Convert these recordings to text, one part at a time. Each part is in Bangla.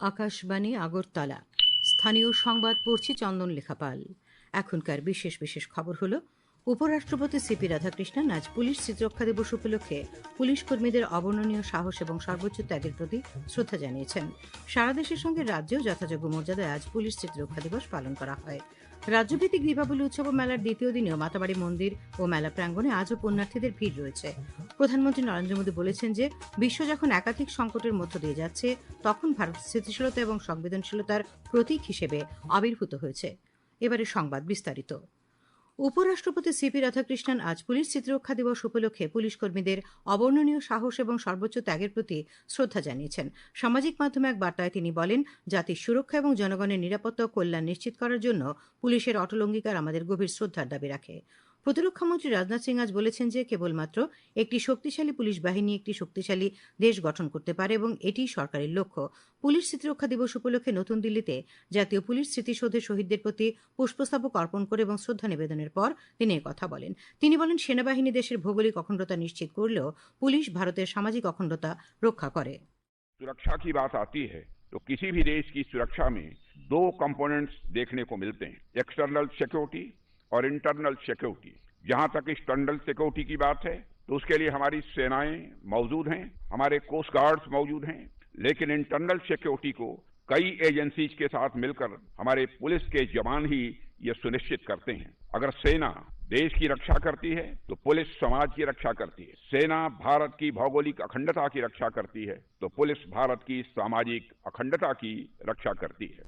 আকাশবাণী আগরতলা। স্থানীয় সংবাদ পড়ছি চন্দন লেখাপাল। এখনকার বিশেষ বিশেষ খবর হল, উপরাষ্ট্রপতি সিপি রাধাকৃষ্ণন আজ পুলিশ স্মৃতিরক্ষা দিবস উপলক্ষে পুলিশ কর্মীদের অবর্ণনীয় সাহস এবং সর্বোচ্চ ত্যাগের প্রতি শ্রদ্ধা জানিয়েছেন। সারা দেশের সঙ্গে রাজ্যেও যথাযোগ্য মর্যাদায় আজ পুলিশ স্মৃতিরক্ষা দিবস পালন করা হয়। রাজ্যভিত্তিক দীপাবলি উৎসব মেলার দ্বিতীয় দিনেও মাতাবাড়ি মন্দির ও মেলা প্রাঙ্গণে আজও পুণ্যার্থীদের ভিড় রয়েছে। প্রধানমন্ত্রী নরেন্দ্র মোদী বলেছেন যে, বিশ্ব যখন একাধিক সংকটের মধ্য দিয়ে যাচ্ছে, তখন ভারত স্থিতিশীলতা এবং সংবেদনশীলতার প্রতীক হিসেবে আবির্ভূত হয়েছে। এবারে সংবাদ বিস্তারিত। উপরাষ্ট্রপতি সিপি রাধাকৃষ্ণন আজ পুলিশ স্মৃতিরক্ষা দিবস উপলক্ষে পুলিশ কর্মীদের অবর্ণনীয় সাহস এবং সর্বোচ্চ ত্যাগের প্রতি শ্রদ্ধা জানিয়েছেন। সামাজিক মাধ্যমে এক বার্তায় তিনি বলেন, জাতির সুরক্ষা এবং জনগণের নিরাপত্তা ও কল্যাণ নিশ্চিত করার জন্য পুলিশের অটল অঙ্গীকার আমাদের গভীর শ্রদ্ধার দাবি রাখে। প্রতিরক্ষামন্ত্রী রাজনাথ সিং আজ বলেছেন যে কেবলমাত্র একটি শক্তিশালী পুলিশ বাহিনী একটি শক্তিশালী দেশ গঠন করতে পারে এবং এটিই সরকারের লক্ষ্য পুলিশ স্মৃতিরক্ষা দিবস উপলক্ষে নতুন দিল্লিতে জাতীয় পুলিশ স্মৃতিসৌধে শহীদদের প্রতি পুষ্পস্তবক অর্পণ করে এবং শ্রদ্ধা নিবেদনের পর তিনি কথা বলেন তিনি বলেন সেনাবাহিনী দেশের ভৌগোলিক অখণ্ডতা নিশ্চিত করলেও পুলিশ ভারতের সামাজিক অখণ্ডতা রক্ষা করে सुरक्षा की बात आती है तो किसी भी देश की सुरक्षा में दो कंपोनेंट्स देखने को मिलते हैं एक्सटर्नल सिक्योरिटी और इंटरनल सिक्योरिटी जहाँ तक एक्सटर्नल सिक्योरिटी की बात है तो उसके लिए हमारी सेनाएँ मौजूद हैं, हमारे कोस्ट गार्ड्स मौजूद हैं, लेकिन इंटरनल सिक्योरिटी को कई एजेंसीज के साथ मिलकर हमारे पुलिस के जवान ही ये सुनिश्चित करते हैं। अगर सेना देश की रक्षा करती है तो पुलिस समाज की रक्षा करती है। सेना भारत की भौगोलिक अखंडता की रक्षा करती है तो पुलिस भारत की सामाजिक अखंडता की रक्षा करती है।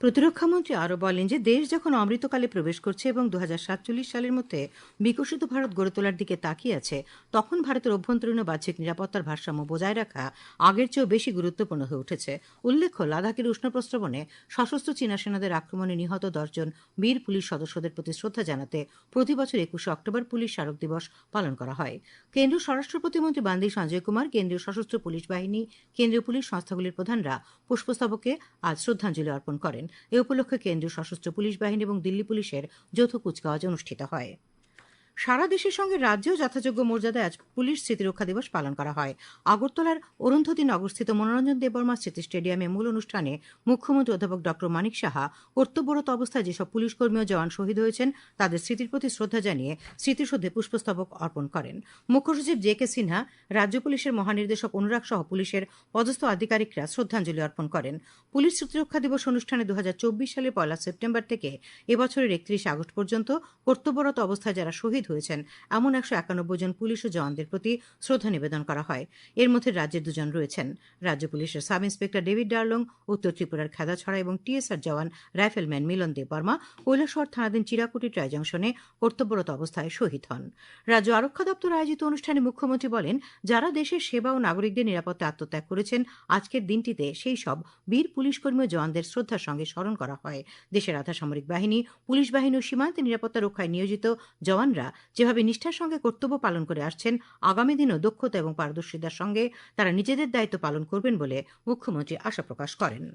প্রতিরক্ষামন্ত্রী আরও বলেন যে দেশ যখন অমৃতকালে প্রবেশ করছে এবং দু হাজার সাতচল্লিশ সালের মধ্যে বিকশিত ভারত গড়ে তোলার দিকে তাকিয়ে আছে, তখন ভারতের অভ্যন্তরীণ বাহ্যিক নিরাপত্তার ভারসাম্য বজায় রাখা আগের চেয়েও বেশি গুরুত্বপূর্ণ হয়ে উঠেছে। উল্লেখ্য, লাদাখের উষ্ণ প্রস্রবণে সশস্ত্র চীনা সেনাদের আক্রমণে নিহত দশজন বীর পুলিশ সদস্যদের প্রতি শ্রদ্ধা জানাতে প্রতি বছর একুশে অক্টোবর পুলিশ স্মারক দিবস পালন করা হয়। কেন্দ্রীয় স্বরাষ্ট্র প্রতিমন্ত্রী বান্দি সঞ্জয় কুমার, কেন্দ্রীয় সশস্ত্র পুলিশ বাহিনী, কেন্দ্রীয় পুলিশ সংস্থাগুলির প্রধানরা পুষ্পস্তবকে আজ শ্রদ্ধাঞ্জলি অর্পণ করেন। এ উপলক্ষে কেন্দ্রীয় সশস্ত্র পুলিশ বাহিনী এবং দিল্লি পুলিশের যৌথ কুচকাওয়াজ অনুষ্ঠিত হয়। সারা দেশের সঙ্গে রাজ্যেও যথাযোগ্য মর্যাদায় আজ পুলিশ স্মৃতিরক্ষা দিবস পালন করা হয়। আগরতলার অরুন্ধতী নগরস্থিত মনোরঞ্জন দেববর্মা স্মৃতি স্টেডিয়ামে মূল অনুষ্ঠানে মুখ্যমন্ত্রী অধ্যাপক ডক্টর মানিক সাহা কর্তব্যরত অবস্থায় যেসব পুলিশ কর্মী ও জওয়ান শহীদ হয়েছেন, তাদের স্মৃতির প্রতি শ্রদ্ধা জানিয়ে স্মৃতিসৌধে পুষ্পস্তবক অর্পণ করেন। মুখ্য সচিব জে কে সিনহা, রাজ্য পুলিশের মহানির্দেশক অনুরাগ সহ পুলিশের পদস্থ আধিকারিকরা শ্রদ্ধাঞ্জলি অর্পণ করেন। পুলিশ স্মৃতিরক্ষা দিবস অনুষ্ঠানে দু সালের পয়লা সেপ্টেম্বর থেকে এবছরের একত্রিশ আগস্ট পর্যন্ত কর্তব্যরত অবস্থায় যারা শহীদ হয়েছেন। এমন একশো একানব্বই জন পুলিশ ও জওয়ানদের প্রতি শ্রদ্ধা নিবেদন করা হয়। এর মধ্যে রাজ্যের দুজন রয়েছেন। রাজ্য পুলিশের সাব ইন্সপেক্টর ডেভিড ডার্লং, উত্তর ত্রিপুরার খেদাছড়া এবং টিএসআর জওয়ান রাইফেলম্যান মিলন দেব বর্মা কৈলাসহর থানাধীন চিরাকুটি ট্রাই জংশনে কর্তব্যরত অবস্থায় শহীদ হন। রাজ্য আরক্ষা দপ্তর আয়োজিত অনুষ্ঠানে মুখ্যমন্ত্রী বলেন, যারা দেশের সেবা ও নাগরিকদের নিরাপত্তা আত্মত্যাগ করেছেন, আজকের দিনটিতে সেই সব বীর পুলিশকর্মী ও জওয়ানদের শ্রদ্ধার সঙ্গে স্মরণ করা হয়। দেশের আধা সামরিক বাহিনী, পুলিশ বাহিনী ও সীমান্তে নিরাপত্তা রক্ষায় নিয়োজিত জওয়ানরা যেভাবে নিষ্ঠার সঙ্গে কর্তব্য পালন করে আসছেন, আগামী দিনও দক্ষতা এবং পারদর্শিতার সঙ্গে তারা নিজেদের দায়িত্ব পালন করবেন বলে মুখ্যমন্ত্রী আশা প্রকাশ করেন।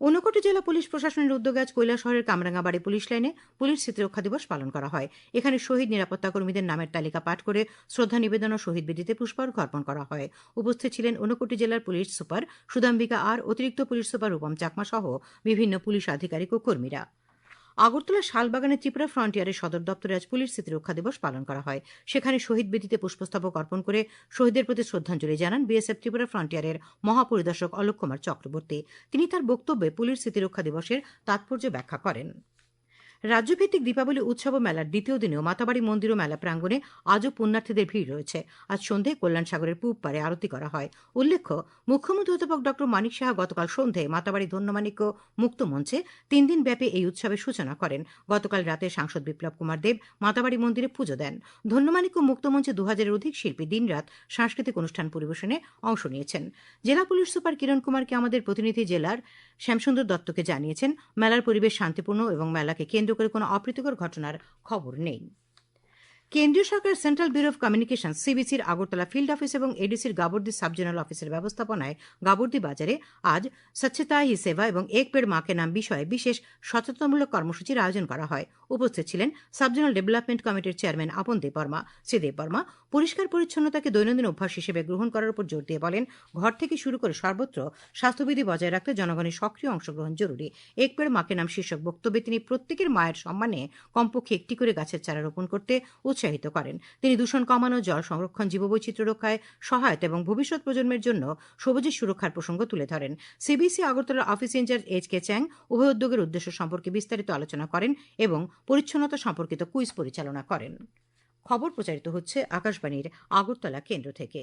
ঊনকোটি জেলা পুলিশ প্রশাসনের উদ্যোগে আজ শহরের কামরাঙ্গাবাড়ি পুলিশ লাইনে পুলিশ স্মৃতিরক্ষা দিবস পালন করা হয়। এখানে শহীদ নিরাপত্তা কর্মীদের নামের তালিকা পাঠ করে শ্রদ্ধা নিবেদন ও শহীদ বেদিতে পুষ্পার্ঘ অর্পণ করা হয়। উপস্থিত ছিলেন ঊনকোটি জেলার পুলিশ সুপার সুদাম্বিকা আর অতিরিক্ত পুলিশ সুপার রূপম চাকমা সহ বিভিন্ন পুলিশ আধিকারিক ও কর্মীরা। আগরতলা শালবাগানের ত্রিপুরা ফ্রন্টিয়ারের সদর দপ্তরে আজ পুলিশ স্মৃতিরক্ষা দিবস পালন করা হয়। সেখানে শহীদ বেদিতে পুষ্পস্তবক অর্পণ করে শহীদের প্রতি শ্রদ্ধাঞ্জলি জানান বিএসএফ ত্রিপুরা ফ্রন্টিয়ারের মহাপরিদর্শক অলোক কুমার চক্রবর্তী। তিনি তার বক্তব্যে পুলিশ স্মৃতিরক্ষা দিবসের তাৎপর্য ব্যাখ্যা করেন। রাজ্যভিত্তিক দীপাবলি উৎসব মেলার দ্বিতীয় দিনেও মাতাবাড়ি মন্দির ও মেলা প্রাঙ্গণে আজও পুণ্যার্থীদের ভিড় রয়েছে। আজ সন্ধ্যায় কল্যাণ সাগরের পূব পারে আরতি করা হয়। উল্লেখ্য, মুখ্যমন্ত্রী অধ্যাপক ড. মানিক সাহা গতকাল সন্ধ্যায় মাতাবাড়ি ধন্যমাণিক্য মুক্ত মঞ্চে তিন দিন ব্যাপী এই উৎসবের সূচনা করেন। গতকাল রাতে সাংসদ বিপ্লব কুমার দেব মাতাবাড়ি মন্দিরে পুজো দেন। ধন্যমাণিক্য মুক্ত মঞ্চে দু হাজারের অধিক শিল্পী দিনরাত সাংস্কৃতিক অনুষ্ঠান পরিবেশনে অংশ নিয়েছেন। জেলা পুলিশ সুপার কিরণ কুমারকে আমাদের প্রতিনিধি জেলার শ্যামসুন্দর দত্তকে জানিয়েছেন, মেলার পরিবেশ শান্তিপূর্ণ এবং মেলাকে কেন্দ্র করে কোনো অপ্রীতিকর ঘটনার খবর নেই। কেন্দ্রীয় সরকারের সেন্ট্রাল ব্যুরো অফ কমিউনিকেশন, সিবিসির আগরতলা ফিল্ড অফিস এবং এডিসির গাবর্দি সাব জোনাল অফিসের ব্যবস্থাপনায় গাবর্দি বাজারে আজ স্বচ্ছতা হি সেবা এবং এক পেড় মাকে নাম বিষয়ে বিশেষ সচেতনমূলক কর্মসূচির আয়োজন করা হয়। উপস্থিত ছিলেন সাব জোনাল ডেভেলপমেন্ট কমিটির চেয়ারম্যান আপন দেব বর্মা শ্রী দেব বর্মা পরিষ্কার পরিচ্ছন্নতাকে দৈনন্দিন অভ্যাস হিসেবে গ্রহণ করার উপর জোর দিয়ে বলেন, ঘর থেকে শুরু করে সর্বত্র স্বাস্থ্যবিধি বজায় রাখতে জনগণের সক্রিয় অংশগ্রহণ জরুরি। এক পেড় মাকে নাম শীর্ষক বক্তব্যে তিনি প্রত্যেকের মায়ের সম্মানে কমপক্ষে একটি করে গাছের চারা রোপণ করতে উৎসাহিত করেন। তিনি দূষণ কমানো, জল সংরক্ষণ, জীববৈচিত্র্য রক্ষায় সহায়তা এবং ভবিষ্যৎ প্রজন্মের জন্য সবুজের সুরক্ষার প্রসঙ্গ তুলে ধরেন। সিবিসি আগরতলার office incharge H K Chang উভয় উদ্যোগের উদ্দেশ্য সম্পর্কে বিস্তারিত আলোচনা করেন এবং পরিচ্ছন্নতা সম্পর্কিত কুইজ পরিচালনা করেন। খবর প্রচারিত হচ্ছে আকাশবাণীর আগরতলা কেন্দ্র থেকে।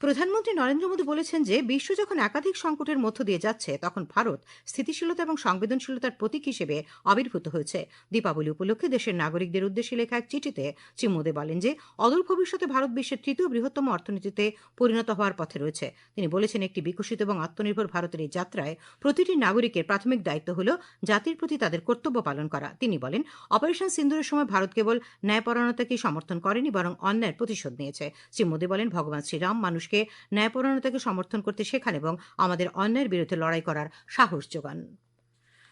প্রধানমন্ত্রী নরেন্দ্র মোদী বলেছেন যে, বিশ্ব যখন একাধিক সংকটের মধ্য দিয়ে যাচ্ছে, তখন ভারত স্থিতিশীলতা এবং সংবেদনশীলতার প্রতীক হিসেবে আবির্ভূত হয়েছে। দীপাবলি উপলক্ষে দেশের নাগরিকদের উদ্দেশ্যে লেখা এক চিঠিতে শ্রী মোদী বলেন যে, অদূর ভবিষ্যতে ভারত বিশ্বের তৃতীয় বৃহত্তম অর্থনীতিতে পরিণত হওয়ার পথে রয়েছে। তিনি বলেছেন, একটি বিকশিত এবং আত্মনির্ভর ভারতের এই যাত্রায় প্রতিটি নাগরিকের প্রাথমিক দায়িত্ব হল জাতির প্রতি তাদের কর্তব্য পালন করা। তিনি বলেন, অপারেশন সিন্দুরের সময় ভারত কেবল ন্যায়পরায়ণতাকেই সমর্থন করেনি, বরং অন্যায়ের প্রতিশোধ নিয়েছে। শ্রী মোদী বলেন, ভগবান শ্রীরাম মানুষ মানুষকে ন্যায়পরায়ণতাকে সমর্থন করতে শেখান এবং আমাদের অন্যায়ের বিরুদ্ধে লড়াই করার সাহস যোগান।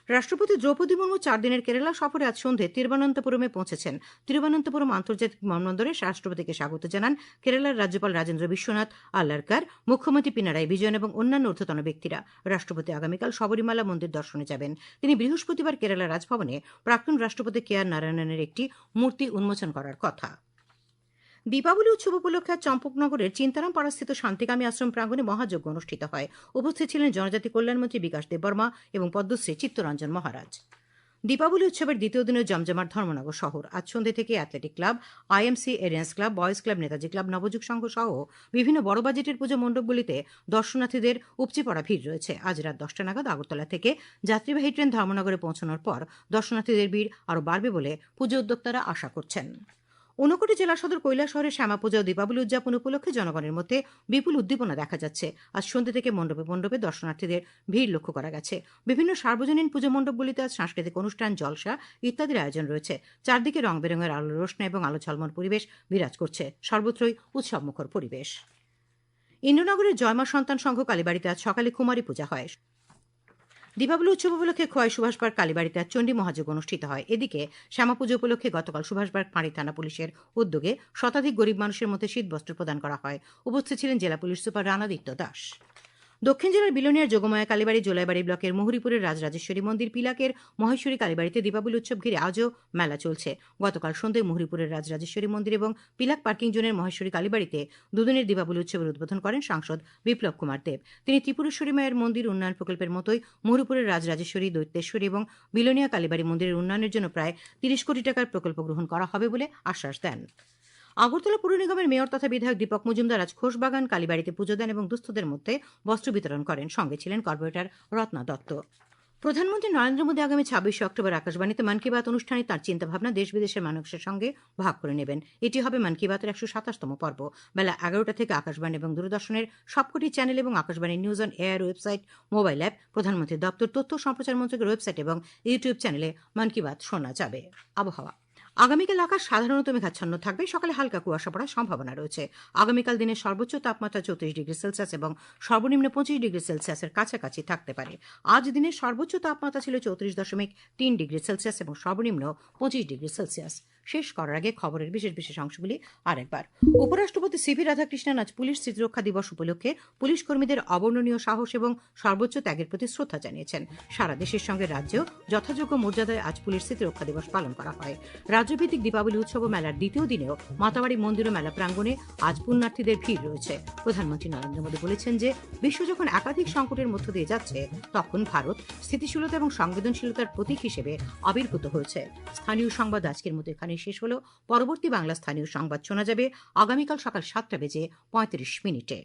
রাষ্ট্রপতি দ্রৌপদী মুর্মু চার দিনের কেরালা সফরে আজ সন্ধে তিরুবনন্তপুরমে পৌঁছেছেন। তিরুবনন্তপুরম আন্তর্জাতিক বিমানবন্দরে রাষ্ট্রপতিকে স্বাগত জানান কেরালার রাজ্যপাল রাজেন্দ্র বিশ্বনাথ আল্লারকার, মুখ্যমন্ত্রী পিনারাই বিজয়ন এবং অন্যান্য ঊর্ধ্বতন ব্যক্তিরা। রাষ্ট্রপতি আগামীকাল শবরীমালা মন্দির দর্শনে যাবেন। তিনি বৃহস্পতিবার কেরালা রাজভবনে প্রাক্তন রাষ্ট্রপতি কে আর নারায়ণনের একটি মূর্তি উন্মোচন করার কথা। দীপাবলি উৎসব উপলক্ষে চম্পকনগরের চিন্তারাম পাড়াস্থিত শান্তিকামী আশ্রম প্রাঙ্গণে মহাযজ্ঞ অনুষ্ঠিত হয়। উপস্থিত ছিলেন জনজাতি কল্যাণমন্ত্রী বিকাশ দেববর্মা এবং পদ্মশ্রী চিত্তরঞ্জন মহারাজ। দীপাবলি উৎসবের দ্বিতীয় দিনে জমজমাট ধর্মনগর শহর। আজ সন্ধ্যে থেকে athletic club IMC Aryans club, boys club, Netaji club, Nabajug Sangha সহ বিভিন্ন বড় বাজেটের পুজো মণ্ডপগুলিতে দর্শনার্থীদের উপচে পড়া ভিড় রয়েছে। আজ রাত দশটা নাগাদ আগরতলা থেকে যাত্রীবাহী ট্রেন ধর্মনগরে পৌঁছানোর পর দর্শনার্থীদের ভিড় আরও বাড়বে বলে পুজো উদ্যোক্তারা আশা করছেন। ঊনকোটি জেলা সদর শহরে শ্যামা পূজা ও দীপাবলি উদযাপন উপলক্ষে জনগণের মধ্যে বিপুল উদ্দীপনা দেখা যাচ্ছে। আজ সন্ধ্যে থেকে মণ্ডপে মণ্ডপে দর্শনার্থীদের ভিড় লক্ষ্য করা গেছে। বিভিন্ন সার্বজনীন পুজো মণ্ডপগুলিতে আজ সাংস্কৃতিক অনুষ্ঠান, জলসা ইত্যাদির আয়োজন রয়েছে। চারদিকে রং বেরঙের আলো রোশনা এবং আলো ঝলমল পরিবেশ বিরাজ করছে। সর্বত্রই উৎসবমুখর পরিবেশ। ইন্দ্রনগরের জয়মা সন্তান সংঘ কালীবাড়িতে আজ সকালে কুমারী পূজা হয়। দীপাবলি উৎসব উপলক্ষে খোয়াই সুভাষপার্ক কালীবাড়িতে আজ চণ্ডী মহাযোগ অনুষ্ঠিত হয়। এদিকে শ্যামাপুজো উপলক্ষে গতকাল সুভাষপার্ক ফাঁড়ি থানা পুলিশের উদ্যোগে শতাধিক গরিব মানুষের মধ্যে শীত বস্ত্র প্রদান করা হয়। উপস্থিত ছিলেন জেলা পুলিশ সুপার রানাদিত্য দাস। দক্ষিণ জেলার বিলোনিয়ার যোগমায়া কালীবাড়ি জোলাইবাড়ি ব্লকের মুহুরিপুরের রাজরাজেশ্বরী মন্দির পিলাকের মহেশ্বরী কালীবাড়িতে দীপাবলি উৎসব ঘিরে আজও মেলা চলছে। গতকাল সন্ধ্যায় মুহুরিপুরের রাজরাজেশ্বরী মন্দির এবং পিলাক পার্কিং জোনের মহেশ্বরী কালীবাড়িতে দুদিনের দীপাবলি উৎসবের উদ্বোধন করেন সাংসদ বিপ্লব কুমার দেব। তিনি ত্রিপুরেশ্বরী মায়ের মন্দির উন্নয়ন প্রকল্পের মতোই মুহুরিপুরের রাজরাজেশ্বরী, দৈত্যেশ্বরী এবং বিলোনিয়া কালীবাড়ি মন্দিরের উন্নয়নের জন্য প্রায় তিরিশ কোটি টাকার প্রকল্প গ্রহণ করা হবে বলে আশ্বাস দেন। আগরতলা পুর নিগমের মেয়র তথা বিধায়ক দীপক মজুমদার আজ খোশবাগান কালীবাড়িতে পুজো দেন এবং দুস্থদের মধ্যে বস্ত্র বিতরণ করেন। সঙ্গে ছিলেন কর্পোরেটর রত্না দত্ত। প্রধানমন্ত্রী নরেন্দ্র মোদী আগামী ছাব্বিশে অক্টোবর আকাশবাণীতে মন কি বাত অনুষ্ঠানে তাঁর চিন্তাভাবনা দেশ বিদেশের মানুষের সঙ্গে ভাগ করে নেবেন। এটি হবে মন কি বাতের একশো সাতাশতম পর্ব। বেলা এগারোটা থেকে আকাশবাণী এবং দূরদর্শনের সবকটি চ্যানেল এবং Akashvani news on air website, mobile app, প্রধানমন্ত্রীর দপ্তর, তথ্য সম্প্রচার মন্ত্রকের ওয়েবসাইট এবং ইউটিউব চ্যানেলে মন কি বাত শোনা যাবে। আবহাওয়া। আগামীকাল আকাশ সাধারণত মেঘাচ্ছন্ন থাকবে। সকালে হালকা কুয়াশা পড়ার সম্ভাবনা রয়েছে। আগামীকাল দিনের সর্বোচ্চ তাপমাত্রা চৌত্রিশ ডিগ্রি সেলসিয়াস এবং সর্বনিম্ন পঁচিশ ডিগ্রি সেলসিয়াসের কাছাকাছি থাকতে পারে। আজ দিনের সর্বোচ্চ তাপমাত্রা ছিল চৌত্রিশ দশমিক তিন ডিগ্রি সেলসিয়াস এবং সর্বনিম্ন পঁচিশ ডিগ্রি সেলসিয়াস। শেষ করার আগে খবরের বিশেষ বিশেষ অংশগুলি আরেকবার। উপরাষ্ট্রপতি সিভি রাধাকৃষ্ণন আজ পুলিশ স্মৃতিরক্ষা দিবস উপলক্ষে পুলিশ কর্মীদের অবর্ণনীয় সাহস এবং সর্বোচ্চ ত্যাগের প্রতি শ্রদ্ধা জানিয়েছেন। সারা দেশের সঙ্গে রাজ্যেও যথাযোগ্য মর্যাদায় আজ পুলিশ স্মৃতিরক্ষা দিবস পালন করা হয়। রাজ্যভিত্তিক দীপাবলি উৎসব মেলার দ্বিতীয় দিনেও মাতাবাড়ি মন্দির ও মেলা প্রাঙ্গণে আজ পুণ্যার্থীদের ভিড় রয়েছে। প্রধানমন্ত্রী নরেন্দ্র মোদী বলেছেন যে, বিশ্ব যখন একাধিক সংকটের মধ্য দিয়ে যাচ্ছে, তখন ভারত স্থিতিশীলতা এবং সংবেদনশীলতার প্রতীক হিসেবে আবির্ভূত হয়েছে। স্থানীয় সংবাদ আজকের মতো এখানে শেষ হলো। পরবর্তী বাংলা স্থানীয় সংবাদ শোনা যাবে আগামীকাল সকাল সাতটা বেজে পঁয়ত্রিশ মিনিটে।